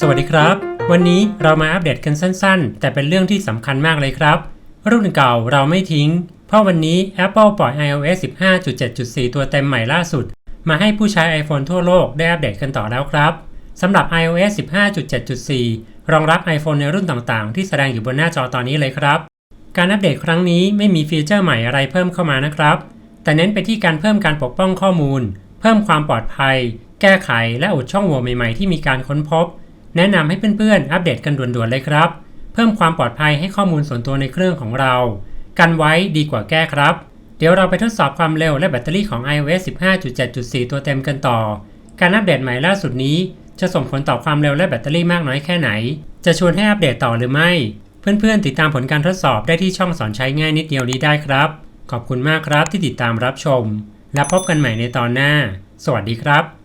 สวัสดีครับ วันนี้เรามาอัปเดตกันสั้นๆ แต่เป็นเรื่องที่สำคัญมากเลยครับ รุ่นเก่าเราไม่ทิ้ง เพราะวันนี้ Apple ปล่อย iOS 15.7.4 ตัวเต็มใหม่ล่าสุด มาให้ผู้ใช้ iPhone ทั่วโลกได้อัปเดตกันต่อแล้วครับสำหรับ iOS 15.7.4 รองรับ iPhone ในรุ่นต่างๆ ที่แสดงอยู่บนหน้าจอตอนนี้เลยครับ การอัปเดตครั้งนี้ไม่มีฟีเจอร์ใหม่อะไรเพิ่มเข้ามานะครับ แต่เน้นไปที่การเพิ่มการปกป้องข้อมูล เพิ่มความปลอดภัย แก้ไขและอุดช่องโหว่ใหม่ๆ ที่มีการค้นพบ แนะนำให้เพื่อนๆ อัปเดตกันด่วนๆเลยครับ เพิ่มความปลอดภัยให้ข้อมูลส่วนตัวในเครื่องของเรา กันไว้ดีกว่าแก้ครับ เดี๋ยวเราไปทดสอบความเร็วและแบตเตอรี่ของ iOS 15.7.4 ตัวเต็มกันต่อ การอัปเดตใหม่ล่าสุดนี้ จะส่งผลต่อความเร็วและแบตเตอรี่มากน้อยแค่ไหน จะชวนให้อัปเดตต่อหรือไม่ เพื่อนๆ ติดตามผลการทดสอบได้ที่ช่องสอนใช้ง่ายนิดเดียวนี้ได้ครับ ขอบคุณมากครับที่ติดตามรับชม และพบกันใหม่ในตอนหน้า สวัสดีครับ